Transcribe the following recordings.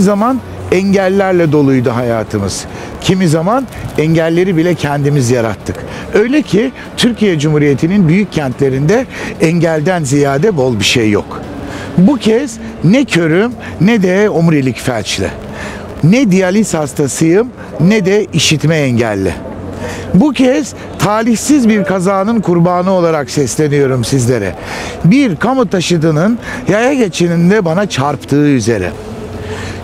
Kimi zaman engellerle doluydu hayatımız. Kimi zaman engelleri bile kendimiz yarattık. Öyle ki Türkiye Cumhuriyeti'nin büyük kentlerinde engelden ziyade bol bir şey yok. Bu kez ne körüm ne de omurilik felçli. Ne diyaliz hastasıyım ne de işitme engelli. Bu kez talihsiz bir kazanın kurbanı olarak sesleniyorum sizlere. Bir kamu taşıtının yaya geçininde bana çarptığı üzere.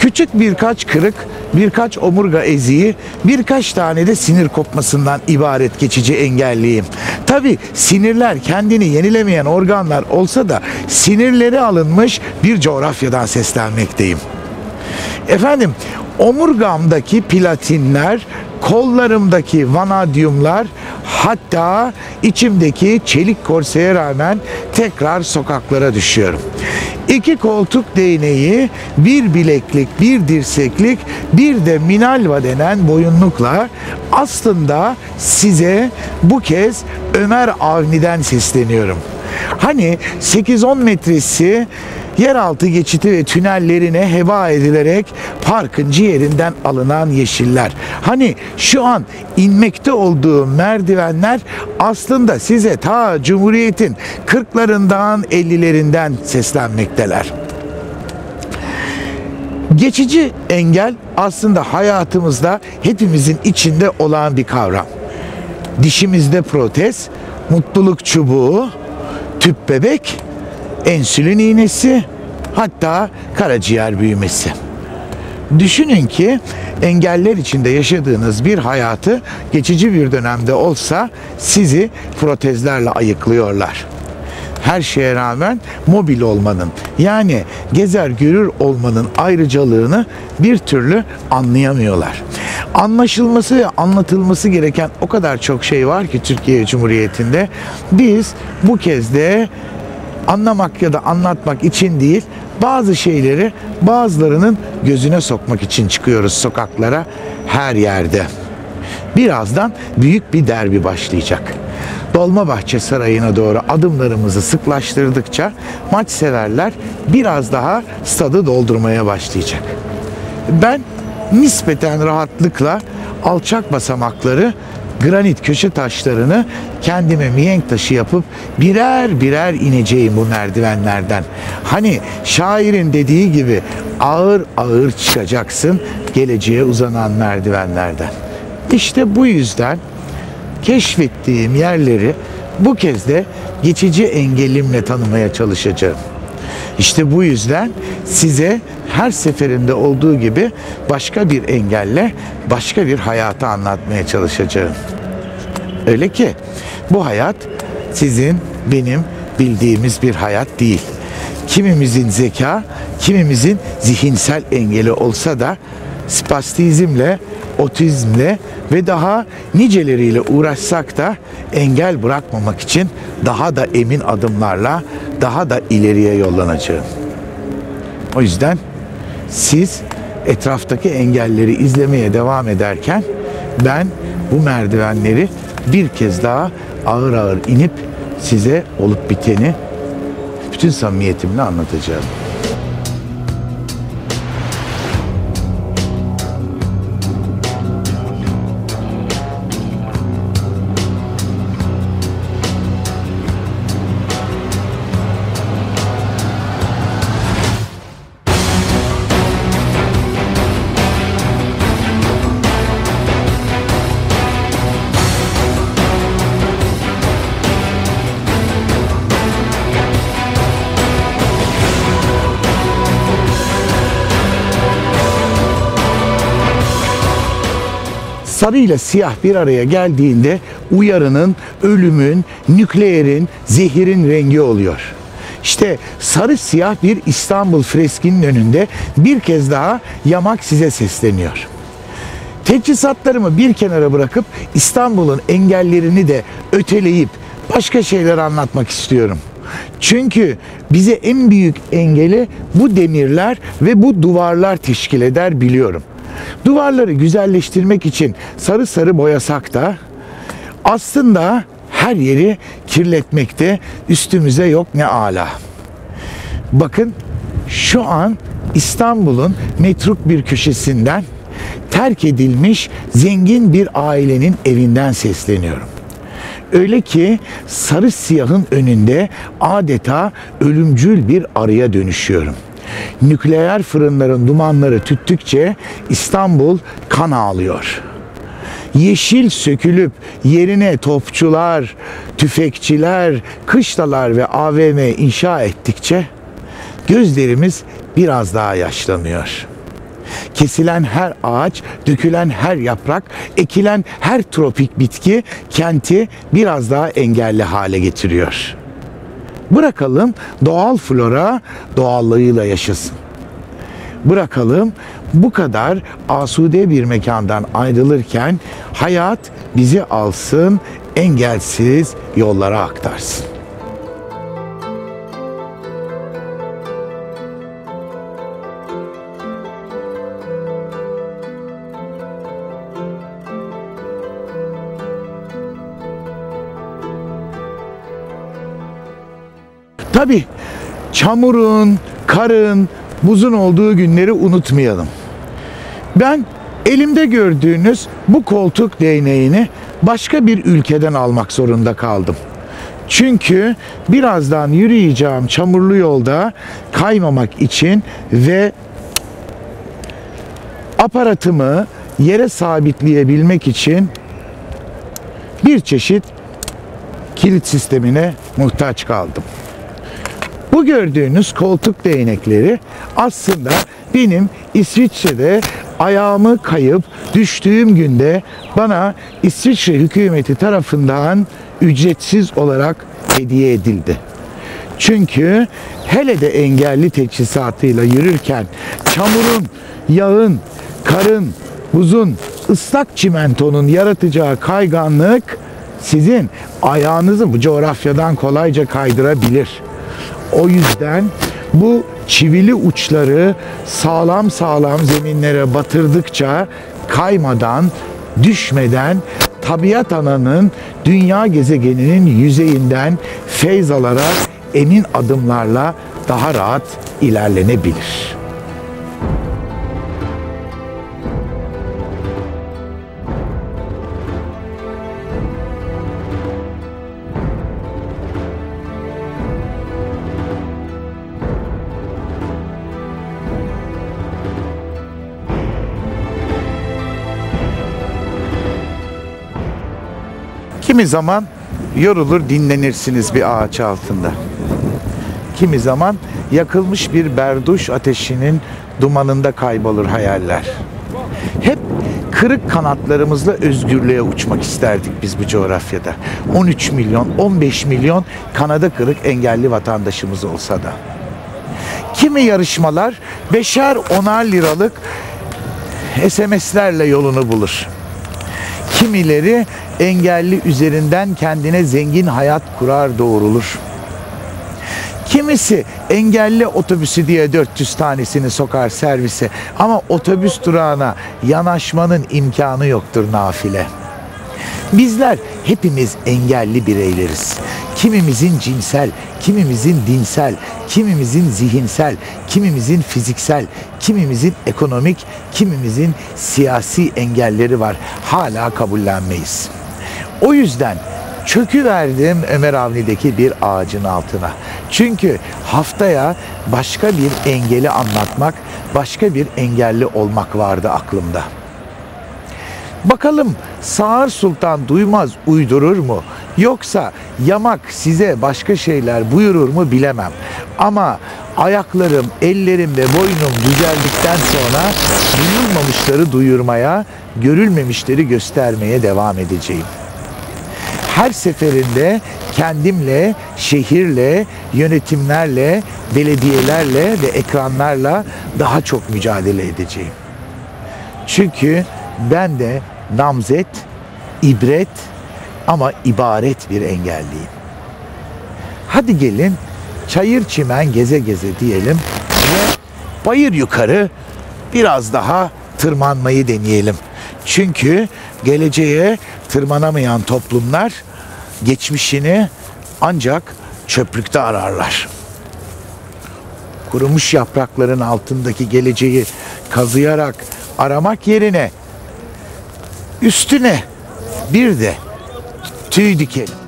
Küçük birkaç kırık, birkaç omurga eziği, birkaç tane de sinir kopmasından ibaret geçici engelliyim. Tabi sinirler kendini yenilemeyen organlar olsa da sinirleri alınmış bir coğrafyadan seslenmekteyim. Efendim omurgamdaki platinler, kollarımdaki vanadyumlar hatta içimdeki çelik korseye rağmen tekrar sokaklara düşüyorum. İki koltuk değneği, bir bileklik, bir dirseklik, bir de minalva denen boyunlukla aslında size bu kez Ömer Avni'den sesleniyorum. Hani 8-10 metresi yeraltı geçiti ve tünellerine heba edilerek parkın ciğerinden alınan yeşiller. Hani şu an inmekte olduğu merdivenler aslında size ta Cumhuriyet'in 40'larından 50'lerinden seslenmekteler. Geçici engel aslında hayatımızda hepimizin içinde olan bir kavram. Dişimizde protez, mutluluk çubuğu, tüp bebek, ensülin iğnesi, hatta karaciğer büyümesi. Düşünün ki engeller içinde yaşadığınız bir hayatı geçici bir dönemde olsa sizi protezlerle ayıklıyorlar. Her şeye rağmen mobil olmanın yani gezer görür olmanın ayrıcalığını bir türlü anlayamıyorlar. Anlaşılması ve anlatılması gereken o kadar çok şey var ki Türkiye Cumhuriyeti'nde biz bu kez de anlamak ya da anlatmak için değil bazı şeyleri bazılarının gözüne sokmak için çıkıyoruz sokaklara her yerde. Birazdan büyük bir derbi başlayacak. Dolmabahçe Sarayı'na doğru adımlarımızı sıklaştırdıkça maç severler biraz daha stadı doldurmaya başlayacak. Ben nispeten rahatlıkla alçak basamakları granit köşe taşlarını kendime mihenk taşı yapıp birer birer ineceğim bu merdivenlerden. Hani şairin dediği gibi ağır ağır çıkacaksın geleceğe uzanan merdivenlerden. İşte bu yüzden keşfettiğim yerleri bu kez de geçici engelimle tanımaya çalışacağım. İşte bu yüzden size her seferinde olduğu gibi başka bir engelle başka bir hayatı anlatmaya çalışacağım. Öyle ki bu hayat sizin benim bildiğimiz bir hayat değil. Kimimizin zeka, kimimizin zihinsel engeli olsa da spastizmle, otizmle ve daha niceleriyle uğraşsak da engel bırakmamak için daha da emin adımlarla daha da ileriye yollanacağım. O yüzden siz etraftaki engelleri izlemeye devam ederken ben bu merdivenleri bir kez daha ağır ağır inip size olup biteni bütün samimiyetimle anlatacağım. Sarı ile siyah bir araya geldiğinde uyarının, ölümün, nükleerin, zehirin rengi oluyor. İşte sarı siyah bir İstanbul freskinin önünde bir kez daha yamak size sesleniyor. Teçhizatlarımı bir kenara bırakıp İstanbul'un engellerini de öteleyip başka şeyler anlatmak istiyorum. Çünkü bize en büyük engeli bu demirler ve bu duvarlar teşkil eder biliyorum. Duvarları güzelleştirmek için sarı sarı boyasak da aslında her yeri kirletmekte üstümüze yok ne ala. Bakın şu an İstanbul'un metruk bir köşesinden terk edilmiş zengin bir ailenin evinden sesleniyorum. Öyle ki sarı siyahın önünde adeta ölümcül bir arıya dönüşüyorum. Nükleer fırınların dumanları tüttükçe İstanbul kan ağlıyor. Yeşil sökülüp yerine topçular, tüfekçiler, kışlalar ve AVM inşa ettikçe gözlerimiz biraz daha yaşlanıyor.'' Kesilen her ağaç, dökülen her yaprak, ekilen her tropik bitki kenti biraz daha engelli hale getiriyor. Bırakalım doğal flora doğallığıyla yaşasın. Bırakalım bu kadar asude bir mekandan ayrılırken hayat bizi alsın, engelsiz yollara aktarsın. Tabi çamurun, karın, buzun olduğu günleri unutmayalım. Ben elimde gördüğünüz bu koltuk değneğini başka bir ülkeden almak zorunda kaldım. Çünkü birazdan yürüyeceğim çamurlu yolda kaymamak için ve aparatımı yere sabitleyebilmek için bir çeşit kilit sistemine muhtaç kaldım. Bu gördüğünüz koltuk değnekleri aslında benim İsviçre'de ayağımı kayıp düştüğüm günde bana İsviçre hükümeti tarafından ücretsiz olarak hediye edildi. Çünkü hele de engelli teçhizatıyla yürürken çamurun, yağın, karın, buzun, ıslak çimentonun yaratacağı kayganlık sizin ayağınızı bu coğrafyadan kolayca kaydırabilir. O yüzden bu çivili uçları sağlam sağlam zeminlere batırdıkça kaymadan, düşmeden tabiat ananın dünya gezegeninin yüzeyinden feyz alarak emin adımlarla daha rahat ilerlenebilir. Kimi zaman yorulur dinlenirsiniz bir ağaç altında. Kimi zaman yakılmış bir berduş ateşinin dumanında kaybolur hayaller. Hep kırık kanatlarımızla özgürlüğe uçmak isterdik biz bu coğrafyada. 13 milyon, 15 milyon kanada kırık engelli vatandaşımız olsa da. Kimi yarışmalar beşer onar liralık SMS'lerle yolunu bulur. Kimileri engelli üzerinden kendine zengin hayat kurar doğrulur. Kimisi engelli otobüsü diye 400 tanesini sokar servise ama otobüs durağına yanaşmanın imkanı yoktur nafile. Bizler hepimiz engelli bireyleriz. Kimimizin cinsel, kimimizin dinsel, kimimizin zihinsel, kimimizin fiziksel, kimimizin ekonomik, kimimizin siyasi engelleri var. Hala kabullenmeyiz. O yüzden çökü verdim Ömer Avni'deki bir ağacın altına. Çünkü haftaya başka bir engeli anlatmak, başka bir engelli olmak vardı aklımda. Bakalım Sağır Sultan Duymaz uydurur mu? Yoksa yamak size başka şeyler buyurur mu bilemem. Ama ayaklarım, ellerim ve boynum düzeldikten sonra duyulmamışları duyurmaya, görülmemişleri göstermeye devam edeceğim her seferinde kendimle, şehirle, yönetimlerle, belediyelerle ve ekranlarla daha çok mücadele edeceğim. Çünkü ben de namzet, ibret ama ibaret bir engelliyim. Hadi gelin çayır çimen geze geze diyelim ve bayır yukarı biraz daha tırmanmayı deneyelim. Çünkü geleceğe tırmanamayan toplumlar geçmişini ancak çöplükte ararlar. kurumuş yaprakların altındaki geleceği kazıyarak aramak yerine üstüne bir de tüy dikelim.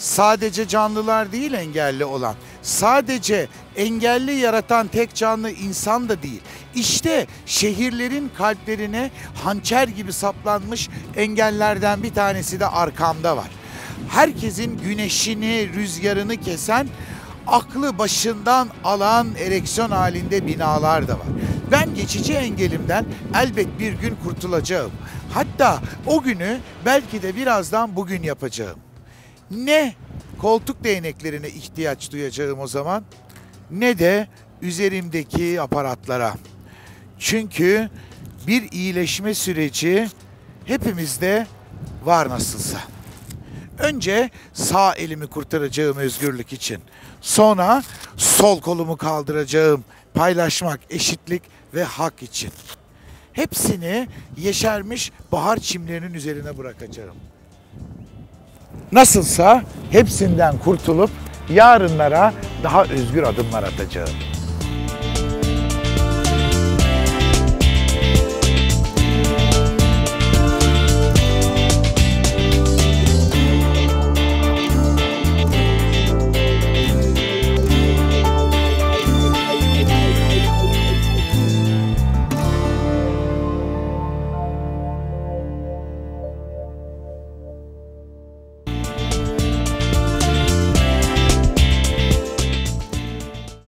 Sadece canlılar değil engelli olan. Sadece engelli yaratan tek canlı insan da değil. İşte şehirlerin kalplerine hançer gibi saplanmış engellerden bir tanesi de arkamda var. Herkesin güneşini, rüzgarını kesen, aklı başından alan ereksiyon halinde binalar da var. Ben geçici engelimden elbet bir gün kurtulacağım. Hatta o günü belki de birazdan bugün yapacağım ne koltuk değneklerine ihtiyaç duyacağım o zaman ne de üzerimdeki aparatlara. Çünkü bir iyileşme süreci hepimizde var nasılsa. Önce sağ elimi kurtaracağım özgürlük için. Sonra sol kolumu kaldıracağım paylaşmak, eşitlik ve hak için. Hepsini yeşermiş bahar çimlerinin üzerine bırakacağım. Nasılsa hepsinden kurtulup yarınlara daha özgür adımlar atacağım.